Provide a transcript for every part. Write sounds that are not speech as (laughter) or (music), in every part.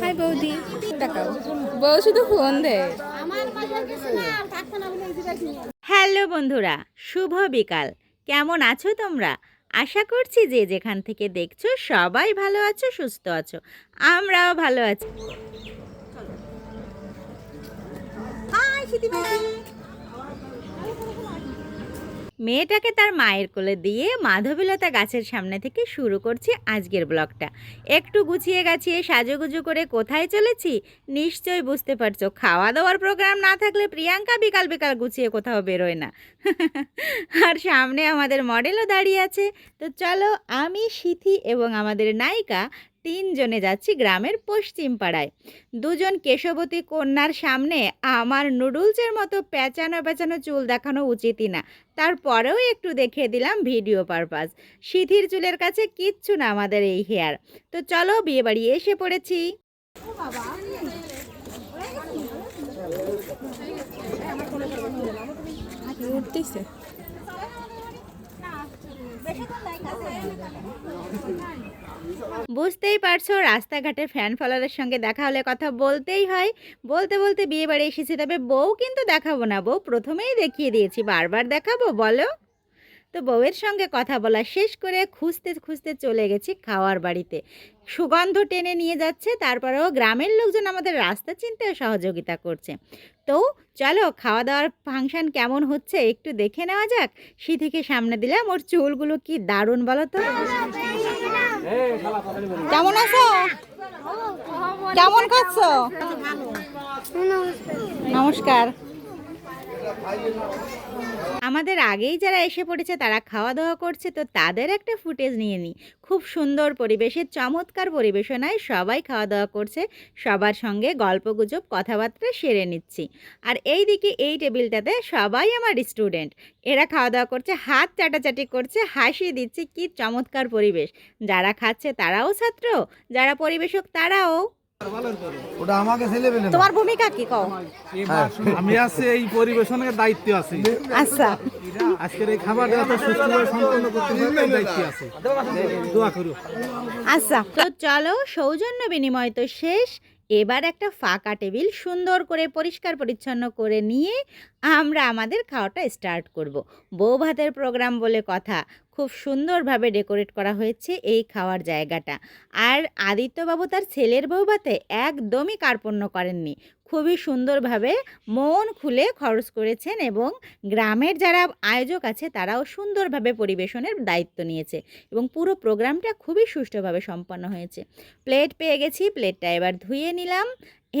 High বৌদি। টাকাও। বউ শুধু ফোন দেয়। হ্যালো বন্ধুরা শুভ বিকাল। কেমন আছো তোমরা? আশা করছি যে যেখান থেকে দেখছ সবাই ভালো আছো সুস্থ আছো। আমরাও ভালো আছি। মেয়েটাকে তার মায়ের কোলে দিয়ে মাধবীলতা গাছের সামনে থেকে শুরু করছি আজকের ব্লগটা। একটু গুছিয়ে গাছিয়ে সাজুগুজু করে কোথায় চলেছি নিশ্চয়ই বুঝতে পারছ। খাওয়া দাওয়ার প্রোগ্রাম না থাকলে প্রিয়াঙ্কা বিকাল বিকাল গুছিয়ে কোথাও বেরোয় না। (laughs) আর সামনে আমাদের মডেলও দাঁড়িয়ে আছে। তো চলো আমি সিথি এবং আমাদের নায়িকা তিনজনে যাচ্ছি গ্রামের পশ্চিম পাড়ায়। দুজন কেশবতী কন্যার সামনে আমার নুডলসের মতো পেঁচানো পেঁচানো চুল দেখানো উচিতই না। তারপরেও একটু দেখিয়ে দিলাম ভিডিও পারপাস। সিথির চুলের কাছে কিচ্ছু না আমাদের এই হেয়ার। তো চলো বিয়ে বাড়ি এসে পড়েছি। উঠতেছে। বুঝতেই পারছ রাস্তাঘাটে ফ্যান ফলোয়ারের সঙ্গে দেখা হলে কথা বলতেই হয়। বলতে বলতে বিয়ে বাড়ি এসেছি, তবে বউ কিন্তু দেখাবো না। বউ প্রথমেই দেখিয়ে দিয়েছি, বারবার দেখাবো, বলো। তো বউয়ের সঙ্গে কথা বলা শেষ করে খুঁজতে খুঁজতে চলে গেছি খাওয়ার বাড়িতে। সুগন্ধ টেনে নিয়ে যাচ্ছে, তারপরেও গ্রামের লোকজন আমাদের রাস্তা চিনতে সহযোগিতা করছে। তো চলো খাওয়া দাওয়ার ফাংশন কেমন হচ্ছে একটু দেখে নেওয়া যাক। সিথিকে সামনে দিলাম, ওর চুলগুলো কি দারুণ বলো তো? কেমন আছো? কেমন খাচ্ছ নমস্কার। আমাদের আগেই যারা এসে পড়েছে, তারা খাওয়া দাওয়া করছে, তো তাদের একটা ফুটেজ নিয়ে নিই। খুব সুন্দর পরিবেশের, চমৎকার পরিবেশনায় সবাই খাওয়া দাওয়া করছে, সবার সঙ্গে গল্পগুজব, কথাবার্তা সেরে নিচ্ছি। আর এই দিকে এই টেবিলটাতে সবাই আমার স্টুডেন্ট। এরা খাওয়া দাওয়া করছে, হাত চাটাচাটি করছে, হাসি দিচ্ছে, কি চমৎকার পরিবেশ। যারা খাচ্ছে তারাও ছাত্র, যারা পরিবেশক তারাও। ওটা আমাকে ছেলে পেলে তোমার ভূমিকা কি কও? আমি আছি এই পরিবেশনের দায়িত্ব আছি। আচ্ছা। আজকের এই খাবারটা এত সুস্থভাবে সম্পন্ন করতে পারলে দায়িত্ব আছে। দোয়া করো। আচ্ছা তো চলো সৌজন্য বিনিময় তো শেষ। এবার একটা ফাঁকা টেবিল সুন্দর করে পরিষ্কার পরিচ্ছন্ন করে নিয়ে আমরা আমাদের খাওয়াটা স্টার্ট করব। বউ ভাতের প্রোগ্রাম বলে কথা, খুব সুন্দরভাবে ডেকোরেট করা হয়েছে এই খাওয়ার জায়গাটা আর আদিত্যবাবু তার ছেলের বউ ভাতে একদমই কার্পণ্য করেননি খুবই সুন্দরভাবে মন খুলে খরচ করেছেন এবং গ্রামের যারা আয়োজক আছে তারাও সুন্দরভাবে পরিবেশনের দায়িত্ব নিয়েছে এবং পুরো প্রোগ্রামটা খুবই সুষ্ঠুভাবে সম্পন্ন হয়েছে। প্লেট পেয়ে গেছি, প্লেটটা এবার ধুয়ে নিলাম।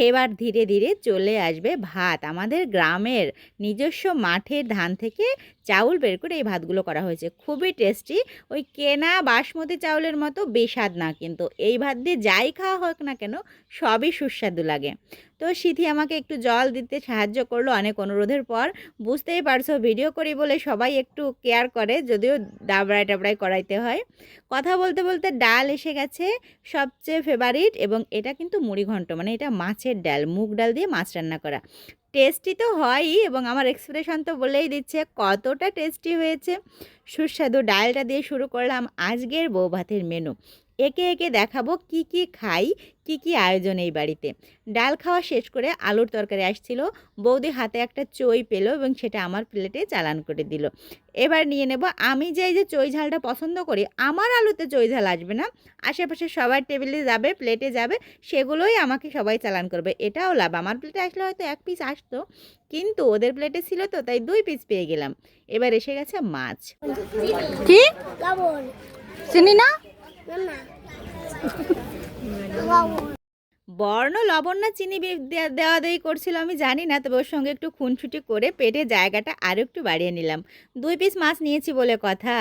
এবার ধীরে ধীরে চলে আসবে ভাত। আমাদের গ্রামের নিজস্ব মাঠের ধান থেকে চাউল বের করে এই ভাতগুলো করা হয়েছে। খুবই টেস্টি। ওই কেনা বাসমতি চাউলের মতো বেস্বাদ না কিন্তু। এই ভাত দিয়ে যাই খাওয়া হোক না কেন, সবই সুস্বাদু লাগে। তো সিথি আমাকে একটু জল দিতে সাহায্য করল অনেক অনুরোধের পর। বুঝতেই পারছ, ভিডিও করি বলে সবাই একটু কেয়ার করে, যদিও ডাবড়াই টাবড়াই করাইতে হয়। কথা বলতে বলতে ডাল এসে গেছে, সবচেয়ে ফেভারিট এবং এটা কিন্তু মুড়ি ঘন্ট মানে এটা মাছের ডাল, মুগ ডাল দিয়ে মাছ রান্না করা। টেস্টি তো হয়ই এবং আমার এক্সপ্রেশন তো বলেই দিচ্ছে কতটা টেস্টি হয়েছে। সুস্বাদু ডালটা দিয়ে শুরু করলাম আজকের বউ ভাতের মেনু। একে একে দেখাবো কি কি খাই কি কি আয়োজন এই বাড়িতে। ডাল খাওয়া শেষ করে আলুর তরকারি আসছিল বৌদি হাতে একটা চই পেল এবং সেটা আমার প্লেটে চালান করে দিল। এবার নিয়ে নেব আমি যে এই যে চই ঝালটা পছন্দ করি আমার আলুতে চই ঝাল আসবে না। আশেপাশে সবার টেবিলে যাবে প্লেটে যাবে সেগুলোই আমাকে সবাই চালান করবে। এটাও লাভ আমার প্লেটে আসলে হয়তো এক পিস আসতো কিন্তু ওদের প্লেটে ছিল তো তাই দুই পিস পেয়ে গেলাম। এবার এসে গেছে মাছ। কি? চিনি না? বর্ণ, লবণ না চিনি দেওয়া দেই করছিল, আমি জানি না, তবে ওর সঙ্গে একটু খুনছুটি করে পেটে জায়গাটা আরও একটু বাড়িয়ে নিলাম। দুই পিস মাছ নিয়েছি বলে কথা।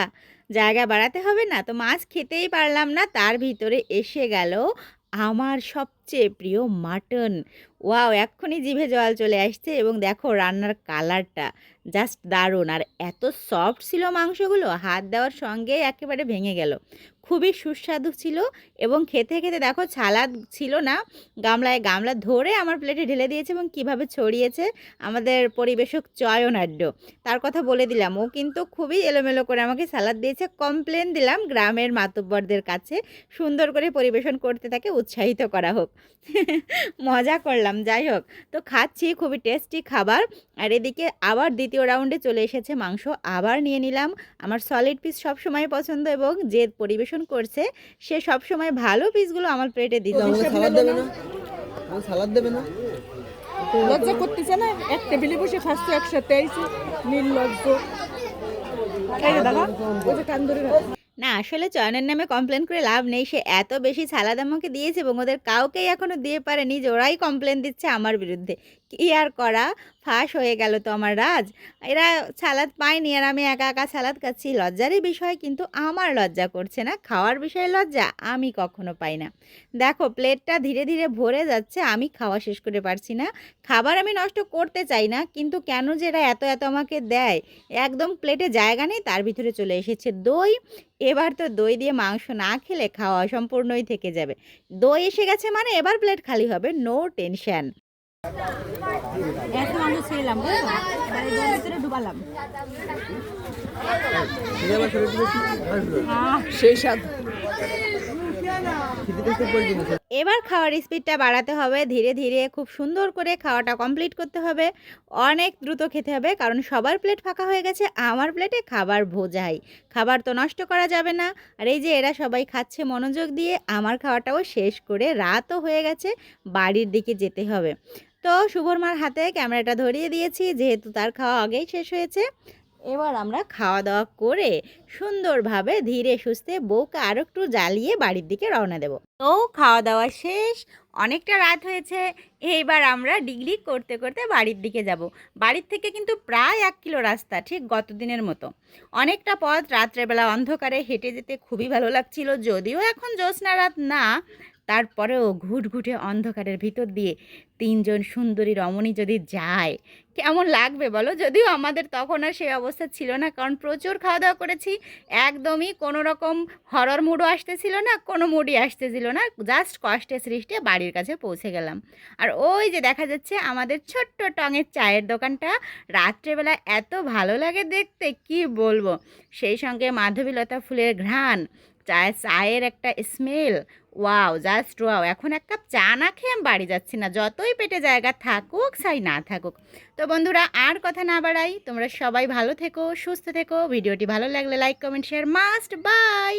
জায়গা বাড়াতে হবে না, তো মাছ খেতেই পারলাম না, তার ভিতরে এসে গেল আমার সবচেয়ে প্রিয় মাটন। ওয়াও, এক্ষুনি জিভে জল চলে আসছে এবং দেখো রান্নার কালারটা জাস্ট দারুণ। আর এত সফট ছিল মাংসগুলো, হাত দেওয়ার সঙ্গে একেবারে ভেঙে গেল। খুবই সুস্বাদু ছিল এবং খেতে খেতে দেখো ছালাদ ছিল না, গামলায় গামলা ধরে আমার প্লেটে ঢেলে দিয়েছে এবং কীভাবে ছড়িয়েছে আমাদের পরিবেশক চয়নাঢ্য তার কথা বলে দিলাম, ও কিন্তু খুবই এলোমেলো করে আমাকে সালাদ দিয়েছে, কমপ্লেন দিলাম গ্রামের মাতব্বরদের কাছে, সুন্দর করে পরিবেশন করতে তাকে উৎসাহিত করা হোক। (laughs) মজা করলাম যাই হোক। তো খাচ্ছি খুবই টেস্টি খাবার। আর এদিকে আবার দ্বিতীয় রাউন্ডে চলে এসেছে মাংস আবার নিয়ে নিলাম। আমার সলিড পিস সবসময় পছন্দ এবং যে পরিবেশন করছে সে সবসময় ভালো পিসগুলো আমার প্লেটে দিতে সালাদ দেবে না। আমাকে সালাদ দেবে না। লজ্জা করতেছে না? এক টেবিলে বসে খাচ্ছে একসাথে আইছে নীল লজ্জ। দাদা। ওই যে কান ধরে রাখো। না, আসলে চয়নের নামে কমপ্লেন করে লাভ নেই। সে এত বেশি সালাদ আমাকে দিয়েছে এবং ওদের কাউকেই এখনও দিয়ে পারেনি যে ওরাই কমপ্লেন দিচ্ছে আমার বিরুদ্ধে। কি আর করা, ফাঁস হয়ে গেল তো আমার রাজ। এরা সালাদ পায়নি আর আমি একা একা সালাদ খাচ্ছি। লজ্জারই বিষয়, কিন্তু আমার লজ্জা করছে না। খাওয়ার বিষয়ে লজ্জা আমি কখনো পাই না। দেখো, প্লেটটা ধীরে ধীরে ভরে যাচ্ছে, আমি খাওয়া শেষ করে পারছি না। খাবার আমি নষ্ট করতে চাই না, কিন্তু কেন যে এরা এত এত আমাকে দেয়? একদম প্লেটে জায়গা নেই, তার ভিতরে চলে এসেছে দই। এবার তো দই দিয়ে মাংস না খেলে খাওয়া অসম্পূর্ণই থেকে যাবে। দই এসে গেছে মানে এবার প্লেট খালি হবে নো টেনশন এখন এবারে ভিতরে ডুবালাম। কি সেই স্বাদ। এবার খাওয়ার স্পিডটা বাড়াতে হবে ধীরে ধীরে খুব সুন্দর করে খাওয়াটা কমপ্লিট করতে হবে। অনেক দ্রুত খেতে হবে কারণ সবার প্লেট ফাঁকা হয়ে গেছে আমার প্লেটে খাবার ভোজাই খাবার তো নষ্ট করা যাবে না। আর এই যে এরা সবাই খাচ্ছে মনোযোগ দিয়ে আমার খাওয়াটাও শেষ করে রাতও হয়ে গেছে বাড়ির দিকে যেতে হবে। তো শুভর মার হাতে ক্যামেরাটা ধরিয়ে দিয়েছি, যেহেতু তার খাওয়া আগেই শেষ হয়েছে। এবার আমরা খাওয়া দাওয়া করে সুন্দরভাবে ধীরে সুস্থে বউকে আর একটু জ্বালিয়ে বাড়ির দিকে রওনা দেব। তো খাওয়া দাওয়া শেষ, অনেকটা রাত হয়েছে, এইবার আমরা ডিগ্রি করতে করতে বাড়ির দিকে যাব। বাড়ির থেকে কিন্তু প্রায় এক কিলো রাস্তা, ঠিক গত দিনের মতো। অনেকটা পথ রাত্রেবেলা অন্ধকারে হেঁটে যেতে খুবই ভালো লাগছিল, যদিও এখন জ্যোৎস্না রাত না তারপরেও ঘুটঘুটে অন্ধকারের ভিতর দিয়ে তিনজন সুন্দরী রমণী যদি যায়, কেমন লাগবে বলো? যদিও আমাদের তখন আর সেই অবস্থা ছিল না, কারণ প্রচুর খাওয়া দাওয়া করেছি, একদমই কোনো রকম হরর মুডও আসতেছিল না, কোনো মুডই আসতেছিল না জাস্ট কষ্টে সৃষ্টে বাড়ির কাছে পৌঁছে গেলাম। আর ওই যে দেখা যাচ্ছে আমাদের ছোট্ট টঙের চায়ের দোকানটা, রাত্রেবেলা এত ভালো লাগে দেখতে, কি বলব? সেই সঙ্গে মাধবীলতা ফুলের ঘ্রাণ চায়ের চায়ের একটা স্মেল ওয়াও জাস্ট ওয়াও এখন এক কাপ চা না খেয়ে আমি বাড়ি যাচ্ছি না। যতই পেটে জায়গা থাকুক, চাই না থাকুক। তো বন্ধুরা, আর কথা না বাড়াই, তোমরা সবাই ভালো থেকো, সুস্থ থেকো। ভিডিওটি ভালো লাগলে like comment share must bye